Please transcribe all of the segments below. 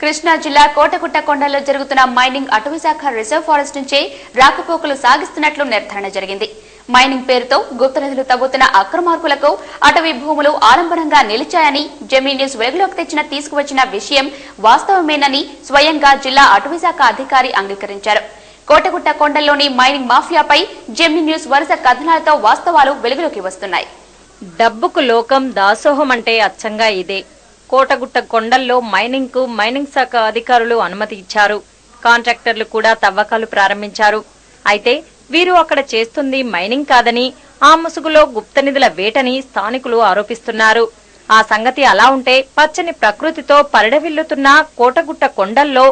కృష్ణా జిల్లా కోటగుట్ట కొండల్లో జరుగుతున్న మైనింగ్ అటవీశాఖ రిజర్వ్ ఫారెస్ట్ నుంచే రాకపోకలు సాగిస్తున్నట్లు నిర్ధారణ జరిగింది. మైనింగ్ పేరుతో గుప్త నిధులు తవ్వుతున్న అక్రమార్కులకు అటవీ భూములు ఆలంబనంగా నిలిచాయని జమీ న్యూస్ వెలుగులోకి తెచ్చిన తీసుకువచ్చిన విషయం వాస్తవమేనని స్వయంగా జిల్లా అటవీశాఖ అధికారి అంగీకరించారు. కోటగుట్ట కొండల్లోని మైనింగ్ మాఫియాపై జెమినీ న్యూస్ వరుస కథనాలతో వాస్తవాలు వెలుగులోకి వస్తున్నాయి. డబ్బుకు లోకం దాసోహం అంటే అచ్చంగా ఇదే. కోటగుట్ట కొండల్లో మైనింగ్కు మైనింగ్ శాఖ అధికారులు అనుమతి ఇచ్చారు. కాంట్రాక్టర్లు కూడా తవ్వకాలు ప్రారంభించారు. అయితే వీరు అక్కడ చేస్తుంది మైనింగ్ కాదని ఆ ముసుగులో గుప్త నిధుల వేటని స్థానికులు ఆరోపిస్తున్నారు. ఆ సంగతి అలా ఉంటే పచ్చని ప్రకృతితో పరిడవిల్లుతున్న కోటగుట్ట కొండల్లో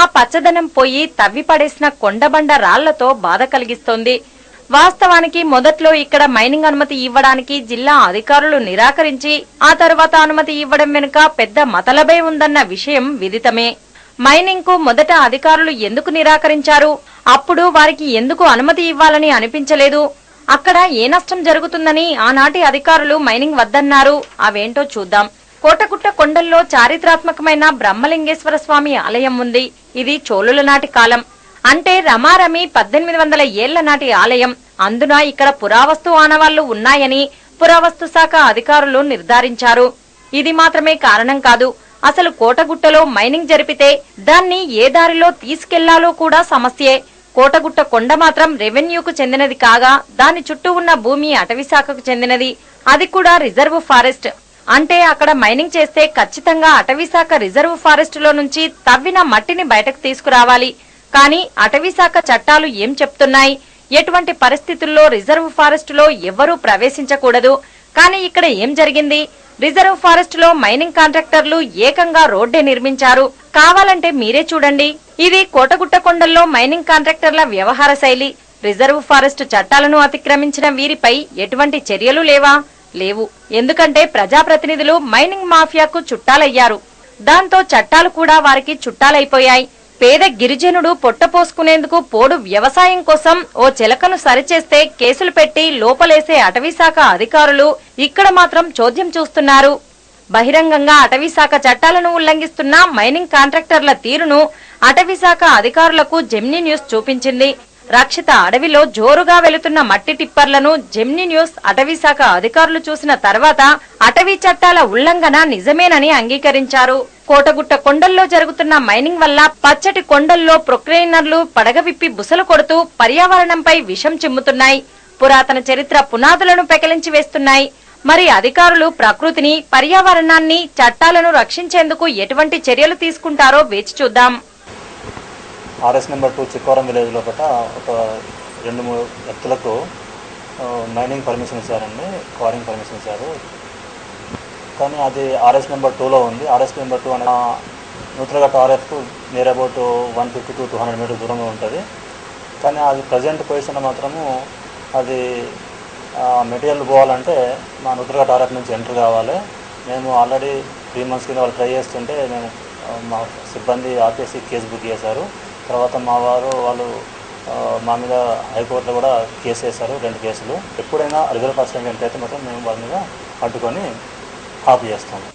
ఆ పచ్చదనం పోయి తవ్వి పడేసిన కొండబండ రాళ్ళతో బాధ కలిగిస్తోంది. వాస్తవానికి మొదట్లో ఇక్కడ మైనింగ్ అనుమతి ఇవ్వడానికి జిల్లా అధికారులు నిరాకరించి ఆ తర్వాత అనుమతి ఇవ్వడం వెనుక పెద్ద మతలబే ఉందన్న విషయం విదితమే. మైనింగ్కు మొదట అధికారులు ఎందుకు నిరాకరించారు? అప్పుడు వారికి ఎందుకు అనుమతి ఇవ్వాలని అనిపించలేదు? అక్కడ ఏ నష్టం జరుగుతుందని ఆనాటి అధికారులు మైనింగ్ వద్దన్నారు. అవేంటో చూద్దాం. కోటగుట్ట కొండల్లో చారిత్రాత్మకమైన బ్రహ్మలింగేశ్వర స్వామి ఆలయం ఉంది. ఇది చోళుల నాటి కాలం. అంటే రమారమి పద్దెనిమిది వందల ఏళ్ళ నాటి ఆలయం. అందున ఇక్కడ పురావస్తు ఆనవాళ్ళు ఉన్నాయని పురావస్తు శాఖ అధికారులు నిర్ధారించారు. ఇది మాత్రమే కారణం కాదు. అసలు కోటగుట్టలో మైనింగ్ జరిపితే దాన్ని ఏ దారిలో తీసుకెళ్ళాలో కూడా సమస్యే. కోటగుట్ట కొండ మాత్రం రెవెన్యూకు చెందినది కాగా దాని చుట్టూ ఉన్న భూమి అటవీశాఖకు చెందినది. అది కూడా రిజర్వ్ ఫారెస్ట్. అంటే అక్కడ మైనింగ్ చేస్తే ఖచ్చితంగా అటవీశాఖ రిజర్వ్ ఫారెస్ట్లో నుంచి తవ్విన మట్టిని బయటకు తీసుకురావాలి. కానీ అటవీశాఖ చట్టాలు ఏం చెప్తున్నాయి? ఎటువంటి పరిస్థితుల్లో రిజర్వ్ ఫారెస్ట్లో ఎవ్వరూ ప్రవేశించకూడదు. కానీ ఇక్కడ ఏం జరిగింది? రిజర్వ్ ఫారెస్ట్లో మైనింగ్ కాంట్రాక్టర్లు ఏకంగా రోడ్డే నిర్మించారు. కావాలంటే మీరే చూడండి. ఇది కోటగుట్ట కొండల్లో మైనింగ్ కాంట్రాక్టర్ల వ్యవహార శైలి. రిజర్వ్ ఫారెస్ట్ చట్టాలను అతిక్రమించిన వీరిపై ఎటువంటి చర్యలు లేవా? లేవు. ఎందుకంటే ప్రజాప్రతినిధులు మైనింగ్ మాఫియాకు చుట్టాలయ్యారు. దాంతో చట్టాలు కూడా వారికి చుట్టాలైపోయాయి. పేద గిరిజనుడు పొట్టపోసుకునేందుకు పోడు వ్యవసాయం కోసం ఓ చిలకను సరిచేస్తే కేసులు పెట్టి లోపలేసే అటవీశాఖ అధికారులు ఇక్కడ మాత్రం చోద్యం చూస్తున్నారు. బహిరంగంగా అటవీశాఖ చట్టాలను ఉల్లంఘిస్తున్న మైనింగ్ కాంట్రాక్టర్ల తీరును అటవీశాఖ అధికారులకు జెమ్నీ న్యూస్ చూపించింది. రక్షిత అడవిలో జోరుగా వెళుతున్న మట్టి టిప్పర్లను జెమ్ని న్యూస్ అటవీ శాఖ అధికారులు చూసిన తర్వాత అటవీ చట్టాల ఉల్లంఘన నిజమేనని అంగీకరించారు. కోటగుట్ట కొండల్లో జరుగుతున్న మైనింగ్ వల్ల పచ్చటి కొండల్లో ప్రొక్లైనర్లు పడగవిప్పి బుసలు కొడుతూ పర్యావరణంపై విషం చిమ్ముతున్నాయి. పురాతన చరిత్ర పునాదులను పెకలించి వేస్తున్నాయి. మరి అధికారులు ప్రకృతిని పర్యావరణాన్ని చట్టాలను రక్షించేందుకు ఎటువంటి చర్యలు తీసుకుంటారో వేచి చూద్దాం. ఆర్ఎస్ నెంబర్ టూ చిక్కవరం విలేజ్లో గట ఒక రెండు మూడు వ్యక్తులకు మైనింగ్ పర్మిషన్ ఇచ్చారండి క్వారింగ్ పర్మిషన్ ఇచ్చారు. కానీ అది ఆర్ఎస్ నెంబర్ టూలో ఉంది. ఆర్ఎస్ నెంబర్ టూ అనే నూతనగట్ట ఆర్ఎఫ్కు near about one fifty two two hundred metre దూరంగా ఉంటుంది. కానీ అది ప్రజెంట్ పొజిషన్ మాత్రము అది మెటీరియల్ పోవాలంటే మా నూతనగట్ట ఆర్ఎఫ్ నుంచి ఎంటర్ కావాలి. మేము ఆల్రెడీ త్రీ మంత్స్ కింద వాళ్ళు ట్రై చేస్తుంటే మేము మా సిబ్బంది ఆపేసి కేసు బుక్ చేశారు. తర్వాత మా వారు వాళ్ళు మా మీద హైకోర్టులో కూడా కేసు వేశారు రెండు కేసులు. ఎప్పుడైనా రిజర్వ్ పర్సన్ అయితే మాత్రం మేము వాళ్ళ మీద అడ్డుకొని ఆపు చేస్తాము